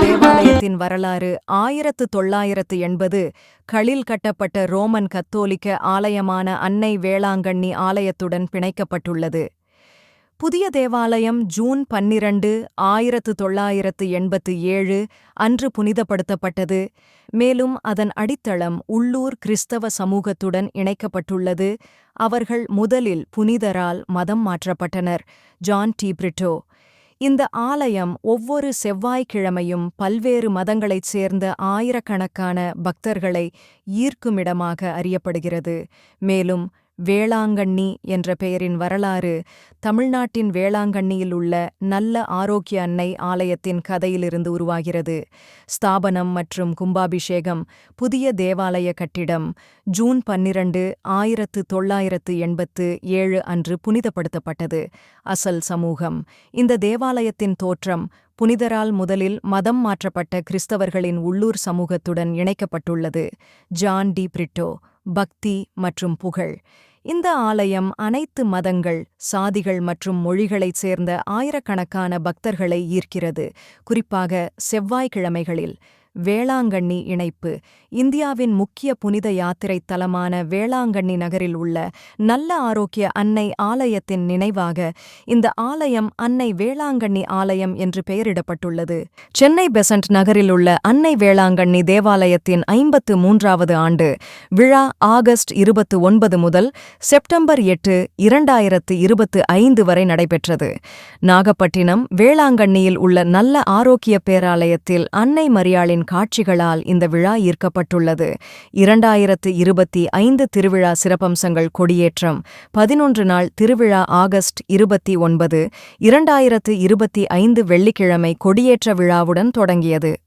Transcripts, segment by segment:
தேவாலயத்தின் வரலாறு ஆயிரத்து தொள்ளாயிரத்து எண்பது. களில் கட்டப்பட்ட ரோமன் கத்தோலிக்க ஆலயமான அன்னை வேளாங்கண்ணி ஆலயத்துடன் பிணைக்கப்பட்டுள்ளது. புதிய தேவாலயம் ஜூன் பன்னிரண்டு ஆயிரத்து தொள்ளாயிரத்து எண்பத்து ஏழு அன்று புனிதப்படுத்தப்பட்டது. மேலும் அதன் அடித்தளம் உள்ளூர் கிறிஸ்தவ சமூகத்துடன் இணைக்கப்பட்டுள்ளது. அவர்கள் முதலில் புனிதரால் மதம் மாற்றப்பட்டனர். John de. பிரிட்டோ. இந்த ஆலயம் ஒவ்வொரு செவ்வாய்க்கிழமையும் பல்வேறு மதங்களைச் சேர்ந்த ஆயிரக்கணக்கான பக்தர்களை ஈர்க்குமிடமாக அறியப்படுகிறது. மேலும் வேளாங்கண்ணி என்ற பெயரின் வரலாறு தமிழ்நாட்டின் வேளாங்கண்ணியில் உள்ள நல்ல ஆரோக்கிய அன்னை ஆலயத்தின் கதையிலிருந்து உருவாகிறது. ஸ்தாபனம் மற்றும் கும்பாபிஷேகம் புதிய தேவாலய கட்டிடம் ஜூன் பன்னிரண்டு ஆயிரத்து தொள்ளாயிரத்து எண்பத்து ஏழு அன்று புனிதப்படுத்தப்பட்டது. அசல் சமூகம். இந்த தேவாலயத்தின் தோற்றம் புனிதரால் முதலில் மதம் மாற்றப்பட்ட கிறிஸ்தவர்களின் உள்ளூர் சமூகத்துடன் இணைக்கப்பட்டுள்ளது. ஜான் டி பிரிட்டோ பக்தி மற்றும் புகழ். இந்த ஆலயம் அனைத்து மதங்கள் சாதிகள் மற்றும் மொழிகளைச் சேர்ந்த ஆயிரக்கணக்கான பக்தர்களை ஈர்க்கிறது. குறிப்பாக செவ்வாய்க்கிழமைகளில். வேளாங்கண்ணி இணைப்பு. இந்தியாவின் முக்கிய புனித யாத்திரை தலமான வேளாங்கண்ணி நகரில் உள்ள நல்ல ஆரோக்கிய அன்னை ஆலயத்தின் நினைவாக இந்த ஆலயம் அன்னை வேளாங்கண்ணி ஆலயம் என்று பெயரிடப்பட்டுள்ளது. சென்னை பெசன்ட் நகரில் உள்ள அன்னை வேளாங்கண்ணி தேவாலயத்தின் ஐம்பத்து மூன்றாவது ஆண்டு விழா ஆகஸ்ட் இருபத்து ஒன்பது முதல் செப்டம்பர் எட்டு இரண்டாயிரத்து இருபத்து ஐந்து வரை நடைபெற்றது. நாகப்பட்டினம் வேளாங்கண்ணியில் உள்ள நல்ல ஆரோக்கிய பேராலயத்தில் அன்னை மரியாளின் காட்சிகளால் இந்த விழா ஈர்க்கப்பட்டுள்ளது. இரண்டாயிரத்து இருபத்தி ஐந்து திருவிழா சிறப்பம்சங்கள் கொடியேற்றம். பதினொன்று நாள் திருவிழா ஆகஸ்ட் இருபத்தி ஒன்பது. இரண்டாயிரத்து இருபத்தி ஐந்து வெள்ளிக்கிழமை கொடியேற்ற விழாவுடன் தொடங்கியது.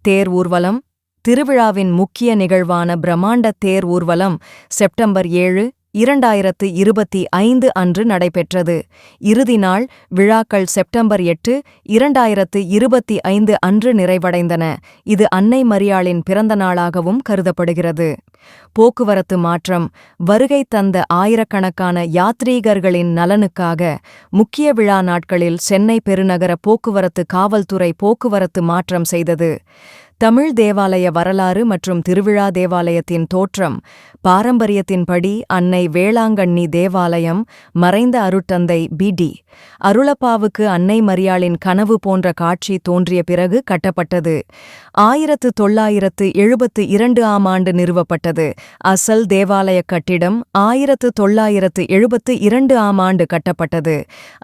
தேர் ஊர்வலம். திருவிழாவின் முக்கிய நிகழ்வான பிரம்மாண்ட தேர் ஊர்வலம் செப்டம்பர் ஏழு இரண்டாயிரத்து இருபத்தி ஐந்து அன்று நடைபெற்றது. இறுதி நாள் விழாக்கள் செப்டம்பர் எட்டு இரண்டாயிரத்து இருபத்தி ஐந்து அன்று நிறைவடைந்தன. இது அன்னை மரியாளின் பிறந்த நாளாகவும் கருதப்படுகிறது. போக்குவரத்து மாற்றம் வருகை தந்த ஆயிரக்கணக்கான யாத்ரீகர்களின் நலனுக்காக முக்கிய விழா நாட்களில் சென்னை பெருநகர போக்குவரத்து காவல்துறை போக்குவரத்து மாற்றம் செய்தது. தமிழ் தேவாலய வரலாறு மற்றும் திருவிழா தேவாலயத்தின் தோற்றம் பாரம்பரியத்தின்படி அன்னை வேளாங்கண்ணி தேவாலயம் மறைந்த அருட்டந்தை பிடி அருளப்பாவுக்கு அன்னை மரியாளின் கனவு போன்ற காட்சி தோன்றிய பிறகு கட்டப்பட்டது. ஆயிரத்து தொள்ளாயிரத்து எழுபத்து இரண்டு ஆம் ஆண்டு நிறுவப்பட்டது. அசல் தேவாலய கட்டிடம் ஆயிரத்து தொள்ளாயிரத்து எழுபத்து இரண்டு ஆம் ஆண்டு கட்டப்பட்டது.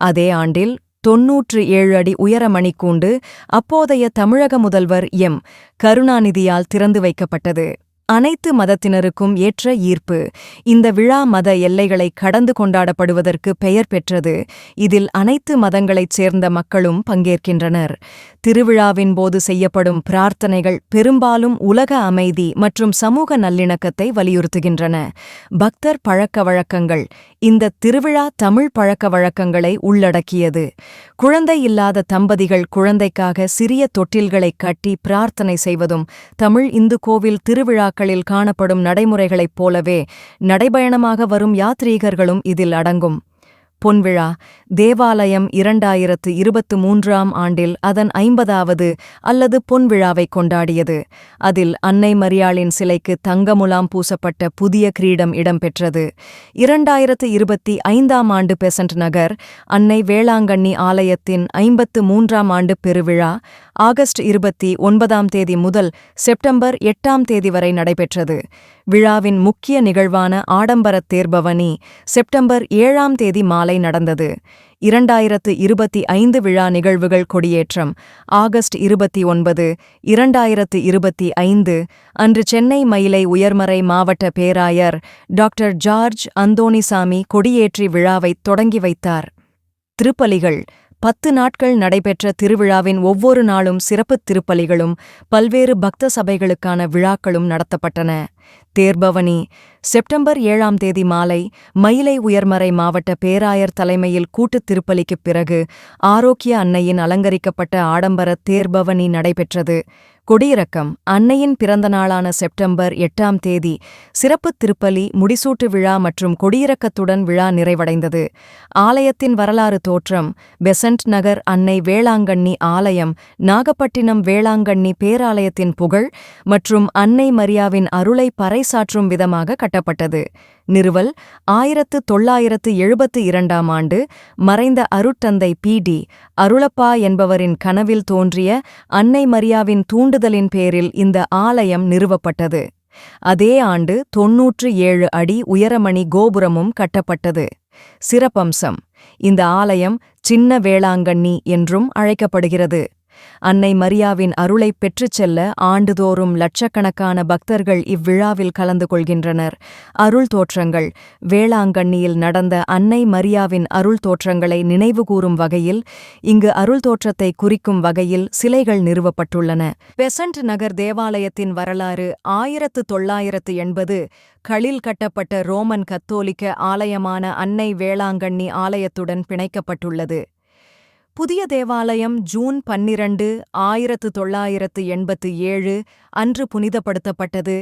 அதே ஆண்டில் தொன்னூற்று ஏழு அடி உயர மணிக்கூண்டு அப்போதைய தமிழக முதல்வர் எம். கருணாநிதியால் திறந்து வைக்கப்பட்டது. அனைத்து மதத்தினருக்கும் ஏற்ற ஈர்ப்பு. இந்த விழா மத எல்லைகளை கடந்து கொண்டாடப்படுவதற்கு பெயர் பெற்றது. இதில் அனைத்து மதங்களைச் சேர்ந்த மக்களும் பங்கேற்கின்றனர். திருவிழாவின் போது செய்யப்படும் பிரார்த்தனைகள் பெரும்பாலும் உலக அமைதி மற்றும் சமூக நல்லிணக்கத்தை வலியுறுத்துகின்றன. பக்தர் பழக்க வழக்கங்கள் இந்த திருவிழா தமிழ் பழக்க வழக்கங்களை உள்ளடக்கியது. குழந்தை இல்லாத தம்பதிகள் குழந்தைக்காக சிறிய தொட்டில்களைக் கட்டி பிரார்த்தனை செய்வதும் தமிழ் இந்து கோவில் திருவிழாக்களில் காணப்படும் நடைமுறைகளைப் போலவே நடைபயணமாக வரும் யாத்ரீகர்களும் இதில் அடங்கும். பொன்விழா தேவாலயம் இரண்டாயிரத்து இருபத்து மூன்றாம் ஆண்டில் அதன் ஐம்பதாவது அல்லது பொன்விழாவை கொண்டாடியது. அதில் அன்னை மரியாளின் சிலைக்கு தங்கமுலாம் பூசப்பட்ட புதிய கிரீடம் இடம்பெற்றது. இரண்டாயிரத்து இருபத்தி ஐந்தாம் ஆண்டு பெசன்ட் நகர் அன்னை வேளாங்கண்ணி ஆலயத்தின் ஐம்பத்து மூன்றாம் ஆண்டு பெருவிழா ஆகஸ்ட் இருபத்தி ஒன்பதாம் தேதி முதல் செப்டம்பர் எட்டாம் தேதி வரை நடைபெற்றது. விழாவின் முக்கிய நிகழ்வான ஆடம்பரத் தேர்பவனி செப்டம்பர் ஏழாம் தேதி மாலை நடந்தது. இரண்டாயிரத்து இருபத்தி ஐந்து விழா நிகழ்வுகள் கொடியேற்றம். ஆகஸ்ட் இருபத்தி ஒன்பது இரண்டாயிரத்து இருபத்தி ஐந்து அன்று சென்னை மயிலை உயர்மறை மாவட்ட பேராயர் டாக்டர் ஜார்ஜ் அந்தோணிசாமி கொடியேற்றி விழாவைத் தொடங்கி வைத்தார். திருப்பலிகள். பத்து நாட்கள் நடைபெற்ற திருவிழாவின் ஒவ்வொரு நாளும் சிறப்புத் திருப்பலிகளும் பல்வேறு பக்த சபைகளுக்கான விழாக்களும் நடத்தப்பட்டன. தேர்பவனி. செப்டம்பர் ஏழாம் தேதி மாலை மயிலை உயர்மறை மாவட்ட பேராயர் தலைமையில் கூட்டுத் திருப்பலிக்குப் பிறகு ஆரோக்கிய அன்னையின் அலங்கரிக்கப்பட்ட ஆடம்பர தேர்பவனி நடைபெற்றது. கொடியிறக்கம் அன்னையின் பிறந்த நாளான செப்டம்பர் எட்டாம் தேதி சிறப்புத் திருப்பலி முடிசூட்டு விழா மற்றும் கொடியிறக்கத்துடன் விழா நிறைவடைந்தது. ஆலயத்தின் வரலாறு தோற்றம் பெசன்ட் நகர் அன்னை வேளாங்கண்ணி ஆலயம் நாகப்பட்டினம் வேளாங்கண்ணி பேராலயத்தின் புகழ் மற்றும் அன்னை மரியாவின் அருளை பறைசாற்றும் விதமாக கட்டப்பட்டது. நிறுவல் ஆயிரத்து தொள்ளாயிரத்து எழுபத்து இரண்டாம் ஆண்டு மறைந்த அருட்டந்தை பி டி அருளப்பா என்பவரின் கனவில் தோன்றிய அன்னை மரியாவின் தூண்டுதலின் பேரில் இந்த ஆலயம் நிறுவப்பட்டது. அதே ஆண்டு தொன்னூற்று ஏழு அடி உயரமணி கோபுரமும் கட்டப்பட்டது. சிறப்பம்சம் இந்த ஆலயம் சின்ன வேளாங்கண்ணி என்றும் அழைக்கப்படுகிறது. அன்னை மரியாவின் அருளைப் பெற்றுச் செல்ல ஆண்டுதோறும் லட்சக்கணக்கான பக்தர்கள் இவ்விழாவில் கலந்து கொள்கின்றனர். அருள் தோற்றங்கள். வேளாங்கண்ணியில் நடந்த அன்னை மரியாவின் அருள் தோற்றங்களை நினைவுகூரும் வகையில் இங்கு அருள் தோற்றத்தை குறிக்கும் வகையில் சிலைகள் நிறுவப்பட்டுள்ளன. பெசன்ட் நகர் தேவாலயத்தின் வரலாறு ஆயிரத்து தொள்ளாயிரத்து எண்பது களில் கட்டப்பட்ட ரோமன் கத்தோலிக்க ஆலயமான அன்னை வேளாங்கண்ணி ஆலயத்துடன் பிணைக்கப்பட்டுள்ளது. புதிய தேவாலயம் ஜூன் பன்னிரண்டு ஆயிரத்து தொள்ளாயிரத்து எண்பத்து ஏழு அன்று புனிதப்படுத்தப்பட்டது.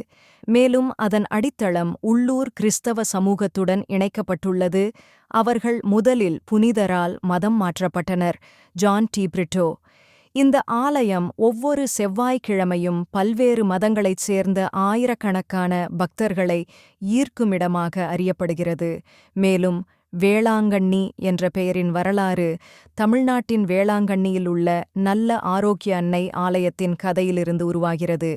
மேலும் அதன் அடித்தளம் உள்ளூர் கிறிஸ்தவ சமூகத்துடன் இணைக்கப்பட்டுள்ளது. அவர்கள் முதலில் புனிதரால் மதம் மாற்றப்பட்டனர். John de. பிரிட்டோ. இந்த ஆலயம் ஒவ்வொரு செவ்வாய்க்கிழமையும் பல்வேறு மதங்களைச் சேர்ந்த ஆயிரக்கணக்கான பக்தர்களை ஈர்க்குமிடமாக அறியப்படுகிறது. மேலும் வேளாங்கண்ணி என்ற பெயரின் வரலாறு தமிழ்நாட்டின் வேளாங்கண்ணியில் உள்ள நல்ல ஆரோக்கிய அன்னை ஆலயத்தின் கதையிலிருந்து உருவாகிறது.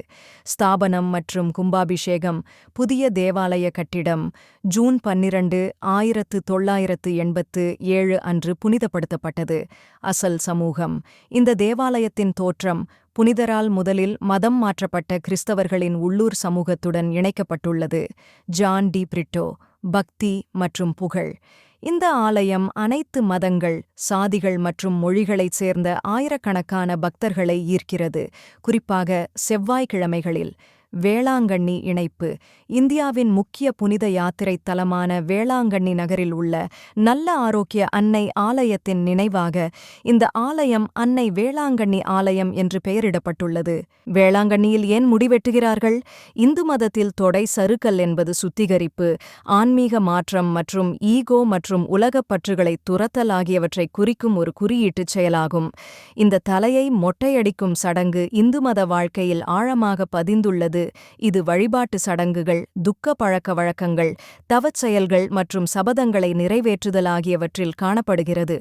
ஸ்தாபனம் மற்றும் கும்பாபிஷேகம் புதிய தேவாலய கட்டிடம் ஜூன் பன்னிரண்டு ஆயிரத்து தொள்ளாயிரத்து எண்பத்து ஏழு அன்று புனிதப்படுத்தப்பட்டது. அசல் சமூகம். இந்த தேவாலயத்தின் தோற்றம் புனிதரால் முதலில் மதம் மாற்றப்பட்ட கிறிஸ்தவர்களின் உள்ளூர் சமூகத்துடன் இணைக்கப்பட்டுள்ளது. ஜான் டி பிரிட்டோ பக்தி மற்றும் புகழ். இந்த ஆலயம் அனைத்து மதங்கள் சாதிகள் மற்றும் மொழிகளைச் சேர்ந்த ஆயிரக்கணக்கான பக்தர்களை ஈர்க்கிறது. குறிப்பாக செவ்வாய்க்கிழமைகளில் வேளாங்கண்ணி இணைப்பு. இந்தியாவின் முக்கிய புனித யாத்திரை தலமான வேளாங்கண்ணி நகரில் உள்ள நல்ல ஆரோக்கிய அன்னை ஆலயத்தின் நினைவாக இந்த ஆலயம் அன்னை வேளாங்கண்ணி ஆலயம் என்று பெயரிடப்பட்டுள்ளது. வேளாங்கண்ணியில் ஏன் முடிவெட்டுகிறார்கள்? இந்து மதத்தில் தொடை சருக்கல் என்பது சுத்திகரிப்பு ஆன்மீக மாற்றம் மற்றும் ஈகோ மற்றும் உலகப் பற்றுகளை துரத்தல் ஆகியவற்றை குறிக்கும் ஒரு குறியீட்டுச் செயலாகும். இந்த தலையை மொட்டையடிக்கும் சடங்கு இந்து மத வாழ்க்கையில் ஆழமாக பதிந்துள்ளது இது வழிபாட்டு சடங்குகள் துக்க பழக்க வழக்கங்கள் தவச் செயல்கள் மற்றும் சபதங்களை நிறைவேற்றுதல் ஆகியவற்றில் காணப்படுகிறது.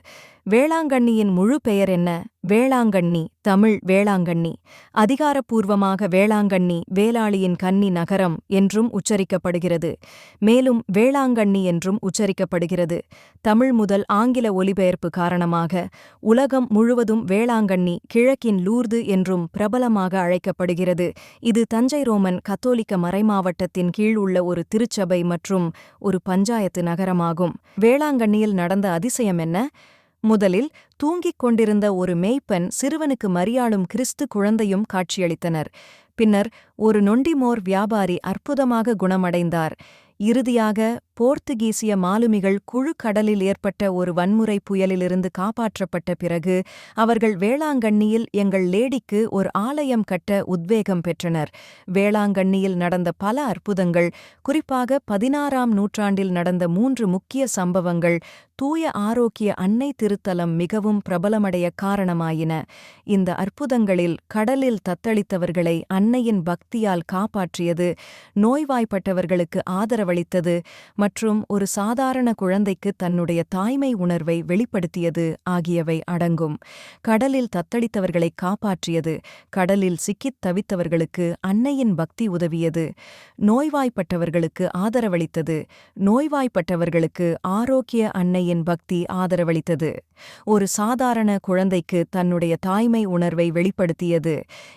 வேளாங்கண்ணியின் முழு பெயர் என்ன? வேளாங்கண்ணி தமிழ் வேளாங்கண்ணி. அதிகாரப்பூர்வமாக வேளாங்கண்ணி வேளாளியின் கன்னி நகரம் என்றும் உச்சரிக்கப்படுகிறது. மேலும் வேளாங்கண்ணி என்றும் உச்சரிக்கப்படுகிறது. தமிழ் முதல் ஆங்கில ஒலிபெயர்ப்பு காரணமாக உலகம் முழுவதும் வேளாங்கண்ணி கிழக்கின் லூர்து என்றும் பிரபலமாக அழைக்கப்படுகிறது. இது தஞ்சை ரோமன் கத்தோலிக்க மறைமாவட்டத்தின் கீழ் உள்ள ஒரு திருச்சபை மற்றும் ஒரு பஞ்சாயத்து நகரமாகும். வேளாங்கண்ணியில் நடந்த அதிசயம் என்ன? முதலில் தூங்கிக் கொண்டிருந்த ஒரு மேய்ப்பன் சிறுவனுக்கு மரியாளும் கிறிஸ்து குழந்தையும் காட்சியளித்தனர். பின்னர் ஒரு நொண்டிமோர் வியாபாரி அற்புதமாக குணமடைந்தார். இறுதியாக போர்த்துகீசிய மாலுமிகள் குழு கடலில் ஏற்பட்ட ஒரு வன்முறை புயலிலிருந்து காப்பாற்றப்பட்ட பிறகு அவர்கள் வேளாங்கண்ணியில் எங்கள் லேடிக்கு ஒரு ஆலயம் கட்ட உத்வேகம் பெற்றனர். வேளாங்கண்ணியில் நடந்த பல அற்புதங்கள் குறிப்பாக பதினாறாம் நூற்றாண்டில் நடந்த மூன்று முக்கிய சம்பவங்கள் தூய ஆரோக்கிய அன்னை திருத்தலம் மிகவும் பிரபலமடைய காரணமாயின. இந்த அற்புதங்களில் கடலில் தத்தளித்தவர்களை அன்னையின் பக்தியால் காப்பாற்றியது நோய்வாய்ப்பட்டவர்களுக்கு ஆதரவு செலவழித்தது மற்றும் ஒரு சாதாரண குழந்தைக்கு தன்னுடைய தாய்மை உணர்வை வெளிப்படுத்தியது ஆகியவை அடங்கும். கடலில் தத்தளித்தவர்களை காப்பாற்றியது கடலில் சிக்கித் தவித்தவர்களுக்கு அன்னையின் பக்தி உதவியது நோய்வாய்ப்பட்டவர்களுக்கு ஆதரவளித்தது நோய்வாய்ப்பட்டவர்களுக்கு ஆரோக்கிய அன்னையின் பக்தி ஆதரவளித்தது. ஒரு சாதாரண குழந்தைக்கு தன்னுடைய தாய்மை உணர்வை வெளிப்படுத்தியது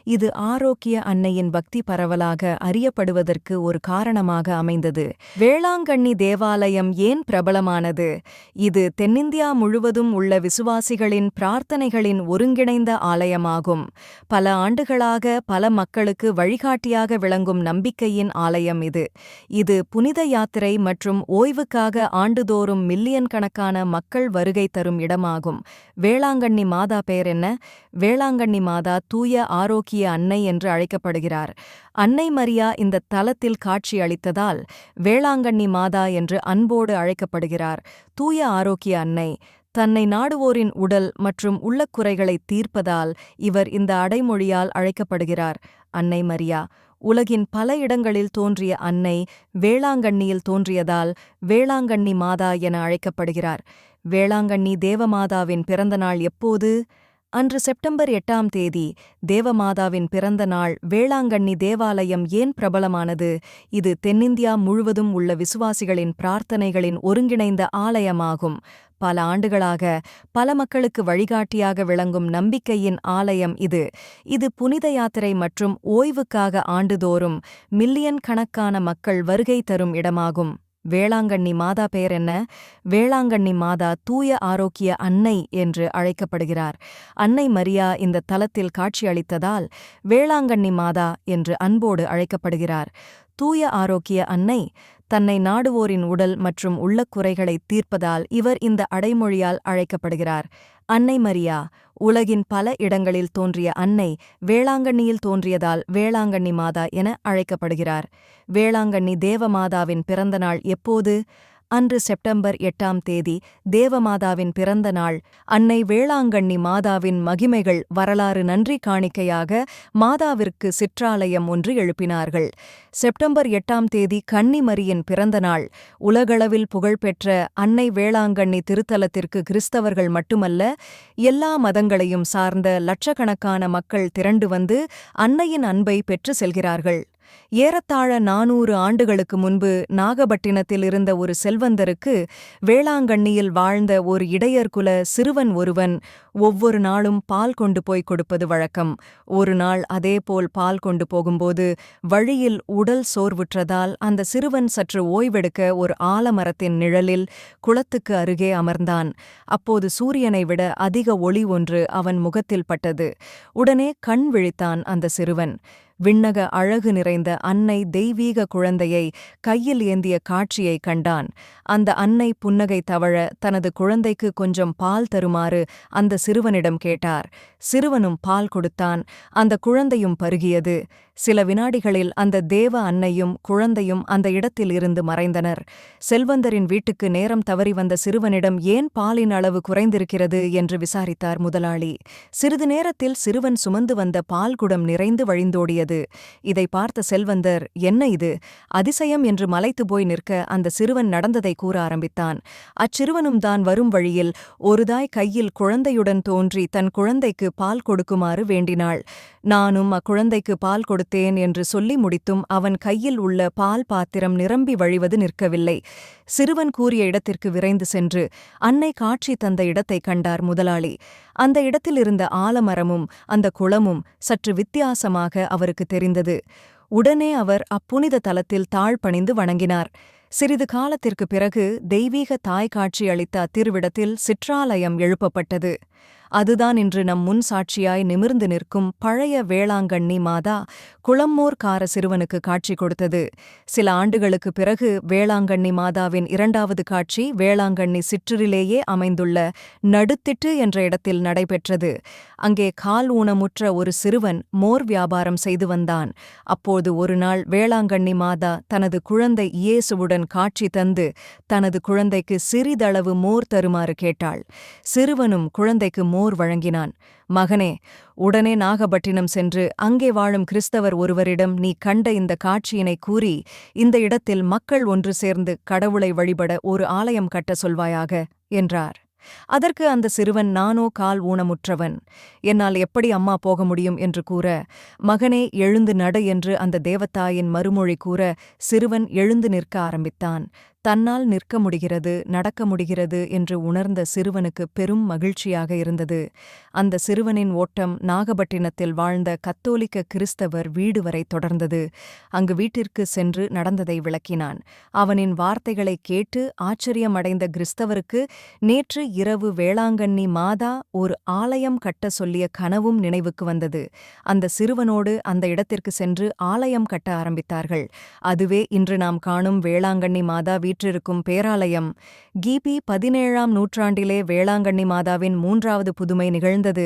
இது ஆரோக்கிய அன்னையின் பக்தி பரவலாக அறியப்படுவதற்கு ஒரு காரணமாக அமைந்தது. வேளாங்கண்ணி தேவாலயம் ஏன் பிரபலமானது? இது தென்னிந்தியா முழுவதும் உள்ள விசுவாசிகளின் பிரார்த்தனைகளின் ஒருங்கிணைந்த ஆலயமாகும். பல ஆண்டுகளாக பல மக்களுக்கு வழிகாட்டியாக விளங்கும் நம்பிக்கையின் ஆலயம் இது. இது புனித யாத்திரை மற்றும் ஓய்வுக்காக ஆண்டுதோறும் மில்லியன் கணக்கான மக்கள் வருகை தரும் இடமாகும். வேளாங்கண்ணி மாதா பெயர் என்ன? வேளாங்கண்ணி மாதா தூய ஆரோக்கிய அன்னை என்று அழைக்கப்படுகிறார். அன்னை மரியா இந்த தலத்தில் காட்சி அளித்ததால் வேளாங்கண்ணி மாதா என்று அன்போடு அழைக்கப்படுகிறார். தூய ஆரோக்கிய அன்னை தன்னை நாடுவோரின் உடல் மற்றும் உள்ளக்குறைகளை தீர்ப்பதால் இவர் இந்த அடைமொழியால் அழைக்கப்படுகிறார். அன்னை மரியா உலகின் பல இடங்களில் தோன்றிய அன்னை வேளாங்கண்ணியில் தோன்றியதால் வேளாங்கண்ணி மாதா என அழைக்கப்படுகிறார். வேளாங்கண்ணி தேவமாதாவின் பிறந்தநாள் எப்போது? அன்று செப்டம்பர் எட்டாம் தேதி தேவமாதாவின் பிறந்த நாள் வேளாங்கண்ணி தேவாலயம் ஏன் பிரபலமானது? இது தென்னிந்தியா முழுவதும் உள்ள விசுவாசிகளின் பிரார்த்தனைகளின் ஒருங்கிணைந்த ஆலயமாகும். பல ஆண்டுகளாக பல மக்களுக்கு வழிகாட்டியாக விளங்கும் நம்பிக்கையின் ஆலயம் இது. இது புனித யாத்திரை மற்றும் ஓய்வுக்காக ஆண்டுதோறும் மில்லியன் கணக்கான மக்கள் வருகை தரும் இடமாகும். வேளாங்கண்ணி மாதா பெயர் என்ன? வேளாங்கண்ணி மாதா தூய ஆரோக்கிய அன்னை என்று அழைக்கப்படுகிறார். அன்னை மரியா இந்த தலத்தில் காட்சியளித்ததால் வேளாங்கண்ணி மாதா என்று அன்போடு அழைக்கப்படுகிறார். தூய ஆரோக்கிய அன்னை தன்னை நாடுவோரின் உடல் மற்றும் உள்ளக்குறைகளை தீர்ப்பதால் இவர் இந்த அடைமொழியால் அழைக்கப்படுகிறார். அன்னை மரியா உலகின் பல இடங்களில் தோன்றிய அன்னை வேளாங்கண்ணியில் தோன்றியதால் வேளாங்கண்ணி மாதா என அழைக்கப்படுகிறார். வேளாங்கண்ணி தேவமாதாவின் பிறந்தநாள் எப்போது? அன்று செப்டம்பர் எட்டாம் தேதி தேவமாதாவின் பிறந்த நாள். அன்னை வேளாங்கண்ணி மாதாவின் மகிமைகள் வரலாறு நன்றி காணிக்கையாக மாதாவிற்கு சிற்றாலயம் ஒன்று எழுப்பினார்கள். செப்டம்பர் எட்டாம் தேதி கன்னிமரியின் பிறந்த நாள். உலகளவில் புகழ்பெற்ற அன்னை வேளாங்கண்ணி திருத்தலத்திற்கு கிறிஸ்தவர்கள் மட்டுமல்ல எல்லா மதங்களையும் சார்ந்த லட்சக்கணக்கான மக்கள் திரண்டு வந்து அன்னையின் அன்பை பெற்று செல்கிறார்கள். ஏறத்தாழ நானூறு ஆண்டுகளுக்கு முன்பு நாகப்பட்டினத்தில் இருந்த ஒரு செல்வந்தருக்கு வேளாங்கண்ணியில் வாழ்ந்த ஒரு இடையர்குல சிறுவன் ஒருவன் ஒவ்வொரு நாளும் பால் கொண்டு போய் கொடுப்பது வழக்கம். ஒரு நாள் அதேபோல் பால் கொண்டு போகும்போது வழியில் உடல் சோர்வுற்றதால் அந்த சிறுவன் சற்று ஓய்வெடுக்க ஒரு ஆலமரத்தின் நிழலில் குளத்துக்கு அருகே அமர்ந்தான். அப்போது சூரியனை விட அதிக ஒளி ஒன்று அவன் முகத்தில் பட்டது. உடனே கண் விழித்தான் அந்த சிறுவன். விண்ணக அழகு நிறைந்த அன்னை தெய்வீக குழந்தையை கையில் ஏந்திய காட்சியை கண்டான். அந்த அன்னை புன்னகை தவழ தனது குழந்தைக்கு கொஞ்சம் பால் தருமாறு அந்த சிறுவனிடம் கேட்டார். சிறுவனும் பால் கொடுத்தான். அந்த குழந்தையும் பருகியது. சில வினாடிகளில் அந்த தேவ அன்னையும் குழந்தையும் அந்த இடத்தில் இருந்து மறைந்தனர். செல்வந்தரின் வீட்டுக்கு நேரம் தவறி வந்த சிறுவனிடம் ஏன் பாலின் அளவு குறைந்திருக்கிறது என்று விசாரித்தார் முதலாளி. சிறிது நேரத்தில் சிறுவன் சுமந்து வந்த பால்குடம் நிறைந்து வழிந்தோடியது. இதை பார்த்த செல்வந்தர் என்ன இது? அதிசயம் என்று மலைத்து போய் நிற்க அந்த சிறுவன் நடந்ததை கூற ஆரம்பித்தான். அச்சிறுவனும் தான் வரும் வழியில் ஒருதாய் கையில் குழந்தையுடன் தோன்றி தன் குழந்தைக்கு பால் கொடுக்குமாறு வேண்டினாள். நானும் அக்குழந்தைக்கு பால் கொடு கொடுத்தேன் என்று சொல்லி முடித்தும் அவன் கையில் உள்ள பால் பாத்திரம் நிரம்பி வழிவது நிற்கவில்லை. சிறுவன் கூறிய இடத்திற்கு விரைந்து சென்று அன்னை காட்சி தந்த இடத்தை கண்டார் முதலாளி. அந்த இடத்தில் இருந்த ஆலமரமும் அந்த குளமும் சற்று வித்தியாசமாக அவருக்கு தெரிந்தது. உடனே அவர் அப்புனித தலத்தில் தாழ்பணிந்து வணங்கினார். சிறிது காலத்திற்கு பிறகு தெய்வீக தாய் காட்சி அளித்த அத்திருவிடத்தில் சிற்றாலயம் எழுப்பப்பட்டது. அதுதான் இன்று நம் முன் சாட்சியாய் நிமிர்ந்து நிற்கும் பழைய வேளாங்கண்ணி மாதா குளம்மோர்கார சிறுவனுக்கு காட்சி கொடுத்தது. சில ஆண்டுகளுக்கு பிறகு வேளாங்கண்ணி மாதாவின் இரண்டாவது காட்சி வேளாங்கண்ணி சிற்றூரிலேயே அமைந்துள்ள நடுத்திட்டு என்ற இடத்தில் நடைபெற்றது. அங்கே கால் ஊனமுற்ற ஒரு சிறுவன் மோர் வியாபாரம் செய்து வந்தான். அப்போது ஒரு நாள் வேளாங்கண்ணி மாதா தனது குழந்தை இயேசுவுடன் காட்சி தந்து தனது குழந்தைக்கு சிறிதளவு மோர் தருமாறு கேட்டாள். சிறுவனும் குழந்தைக்கு மோர் வழங்கினான். மகனே உடனே நாகப்பட்டினம் சென்று அங்கே வாழும் கிறிஸ்தவர் ஒருவரிடம் நீ கண்ட இந்த காட்சியினை கூறி இந்த இடத்தில் மக்கள் ஒன்று சேர்ந்து கடவுளை வழிபட ஒரு ஆலயம் கட்ட சொல்வாயாக என்றார். அதற்கு அந்த சிறுவன் நானோ கால் ஊனமுற்றவன். என்னால் எப்படி அம்மா போக முடியும்? என்று கூற மகனே எழுந்து நட என்று அந்த தேவத்தாயின் மறுமொழி கூற சிறுவன் எழுந்து நிற்க ஆரம்பித்தான். தன்னால் நிற்க முடிகிறது நடக்க முடிகிறது என்று உணர்ந்த சிறுவனுக்கு பெரும் மகிழ்ச்சியாக இருந்தது. அந்த சிறுவனின் ஓட்டம் நாகப்பட்டினத்தில் வாழ்ந்த கத்தோலிக்க கிறிஸ்தவர் வீடு வரை தொடர்ந்தது. அங்கு வீட்டிற்கு சென்று நடந்ததை விளக்கினான். அவனின் வார்த்தைகளை கேட்டு ஆச்சரியமடைந்த கிறிஸ்தவருக்கு நேற்று இரவு வேளாங்கண்ணி மாதா ஒரு ஆலயம் கட்ட சொல்லிய கனவும் நினைவுக்கு வந்தது. அந்த சிறுவனோடு அந்த இடத்திற்கு சென்று ஆலயம் கட்ட ஆரம்பித்தார்கள். அதுவே இன்று நாம் காணும் வேளாங்கண்ணி மாதா வீற்றிருக்கும் பேராலயம் கிபி பதினேழாம் நூற்றாண்டிலே வேளாங்கண்ணி மாதாவின் மூன்றாவது புதுமை நிகழ்ந்தது.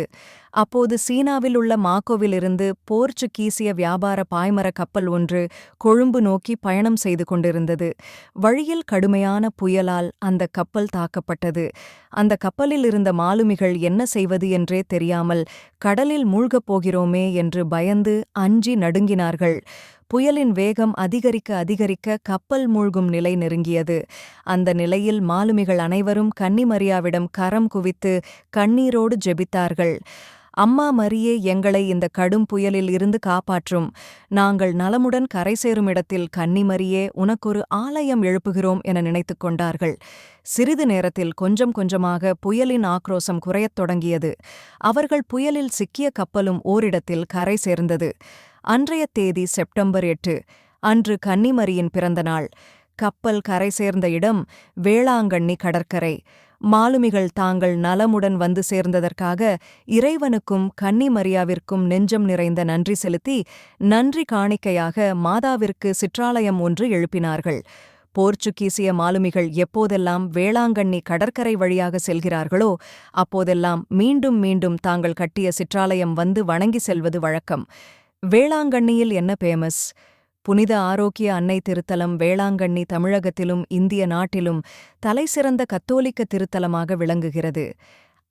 அப்போது சீனாவில் உள்ள மாக்கோவிலிருந்து போர்ச்சுகீசிய வியாபார பாய்மர கப்பல் ஒன்று கொழும்பு நோக்கி பயணம் செய்து கொண்டிருந்தது. வழியில் கடுமையான புயலால் அந்த கப்பல் தாக்கப்பட்டது. அந்த கப்பலில் இருந்த மாலுமிகள் என்ன செய்வது என்றே தெரியாமல் கடலில் மூழ்கப் போகிறோமே என்று பயந்து அஞ்சி நடுங்கினார்கள். புயலின் வேகம் அதிகரிக்க அதிகரிக்க கப்பல் மூழ்கும் நிலை நெருங்கியது. அந்த நிலையில் மாலுமிகள் அனைவரும் கன்னிமரியாவிடம் கரம் குவித்து கண்ணீரோடு ஜெபித்தார்கள். அம்மா மரியே எங்களை இந்த கடும் புயலில் இருந்து காப்பாற்றும். நாங்கள் நலமுடன் கரை சேரும் இடத்தில் கன்னிமரியே உனக்கொரு ஆலயம் எழுப்புகிறோம் என நினைத்துக் கொண்டார்கள். சிறிது நேரத்தில் கொஞ்சம் கொஞ்சமாக புயலின் ஆக்ரோசம் குறையத் தொடங்கியது. அவர்கள் புயலில் சிக்கிய கப்பலும் ஓரிடத்தில் கரை சேர்ந்தது. அன்றைய தேதி செப்டம்பர் எட்டு அன்று கன்னிமரியின் பிறந்தநாள். கப்பல் கரை சேர்ந்த இடம் வேளாங்கண்ணி கடற்கரை. மாலுமிகள் தாங்கள் நலமுடன் வந்து சேர்ந்ததற்காக இறைவனுக்கும் கன்னிமரியாவிற்கும் நெஞ்சம் நிறைந்த நன்றி செலுத்தி நன்றி காணிக்கையாக மாதாவிற்கு சிற்றாலயம் ஒன்று எழுப்பினார்கள். போர்ச்சுகீசிய மாலுமிகள் எப்போதெல்லாம் வேளாங்கண்ணி கடற்கரை வழியாக செல்கிறார்களோ அப்போதெல்லாம் மீண்டும் மீண்டும் தாங்கள் கட்டிய சிற்றாலயம் வந்து வணங்கி செல்வது வழக்கம். வேளாங்கண்ணியில் என்ன பேமஸ் புனித ஆரோக்கிய அன்னை திருத்தலம் வேளாங்கண்ணி தமிழகத்திலும் இந்திய நாட்டிலும் தலைசிறந்த கத்தோலிக்க திருத்தலமாக விளங்குகிறது.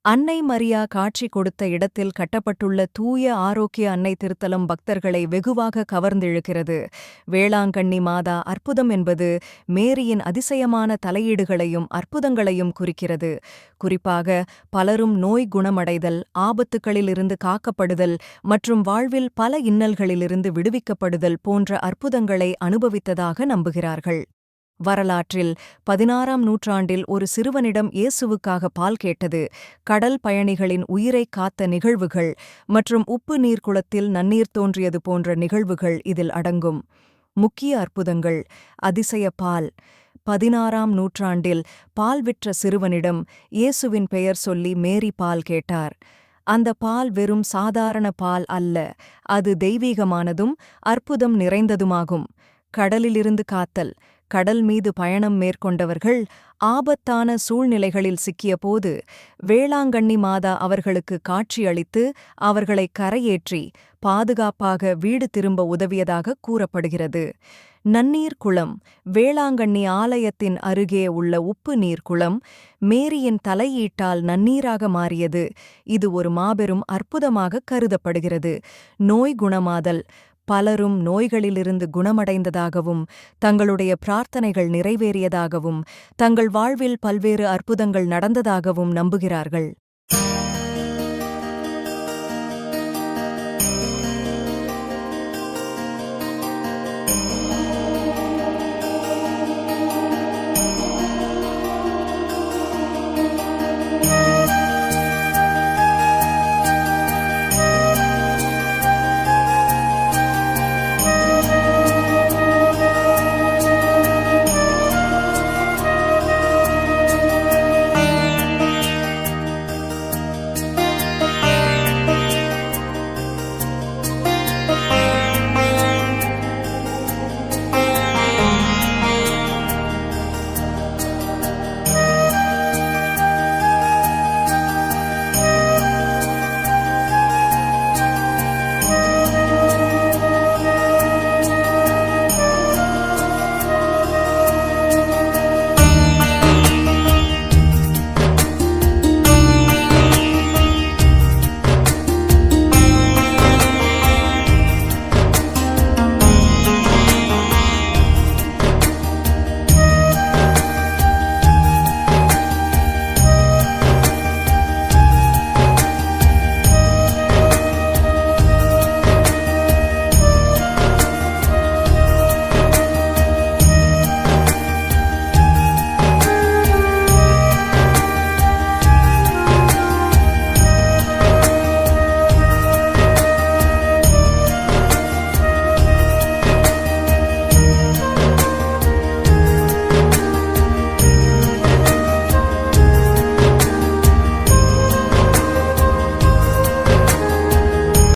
அன்னை மரியா காட்சி கொடுத்த இடத்தில் கட்டப்பட்டுள்ள தூய ஆரோக்கிய அன்னை திருத்தலம் பக்தர்களை வெகுவாக கவர்ந்திழுக்கிறது. வேளாங்கண்ணி மாதா அற்புதம் என்பது மேரியின் அதிசயமான தலையீடுகளையும் அற்புதங்களையும் குறிக்கிறது. குறிப்பாக பலரும் நோய் குணமடைதல் ஆபத்துக்களிலிருந்து காக்கப்படுதல் மற்றும் வாழ்வில் பல இன்னல்களிலிருந்து விடுவிக்கப்படுதல் போன்ற அற்புதங்களை அனுபவித்ததாக நம்புகிறார்கள். வரலாற்றில் பதினாறாம் நூற்றாண்டில் ஒரு சிறுவனிடம் இயேசுவுக்காக பால் கேட்டது கடல் பயணிகளின் உயிரை காத்த நிகழ்வுகள் மற்றும் உப்பு நீர்க்குளத்தில் நன்னீர் தோன்றியது போன்ற நிகழ்வுகள் இதில் அடங்கும். முக்கிய அற்புதங்கள் அதிசய பால். பதினாறாம் நூற்றாண்டில் பால் விற்ற சிறுவனிடம் இயேசுவின் பெயர் சொல்லி மேரி பால் கேட்டார். அந்த பால் வெறும் சாதாரண பால் அல்ல அது தெய்வீகமானதும் அற்புதம் நிறைந்ததுமாகும். கடலிலிருந்து காத்தல் கடல் மீது பயணம் மேற்கொண்டவர்கள் ஆபத்தான சூழ்நிலைகளில் சிக்கியபோது வேளாங்கண்ணி மாதா அவர்களுக்கு காட்சியளித்து அவர்களை கரையேற்றி பாதுகாப்பாக வீடு திரும்ப உதவியதாக கூறப்படுகிறது. நன்னீர் குளம் வேளாங்கண்ணி ஆலயத்தின் அருகே உள்ள உப்பு நீர் குளம் மேரியின் தலையீட்டால் நன்னீராக மாறியது. இது ஒரு மாபெரும் அற்புதமாக கருதப்படுகிறது. நோய் குணமாதல் பலரும் நோய்களிலிருந்து குணமடைந்ததாகவும் தங்களுடைய பிரார்த்தனைகள் நிறைவேறியதாகவும் தங்கள் வாழ்வில் பல்வேறு அற்புதங்கள் நடந்ததாகவும் நம்புகிறார்கள்.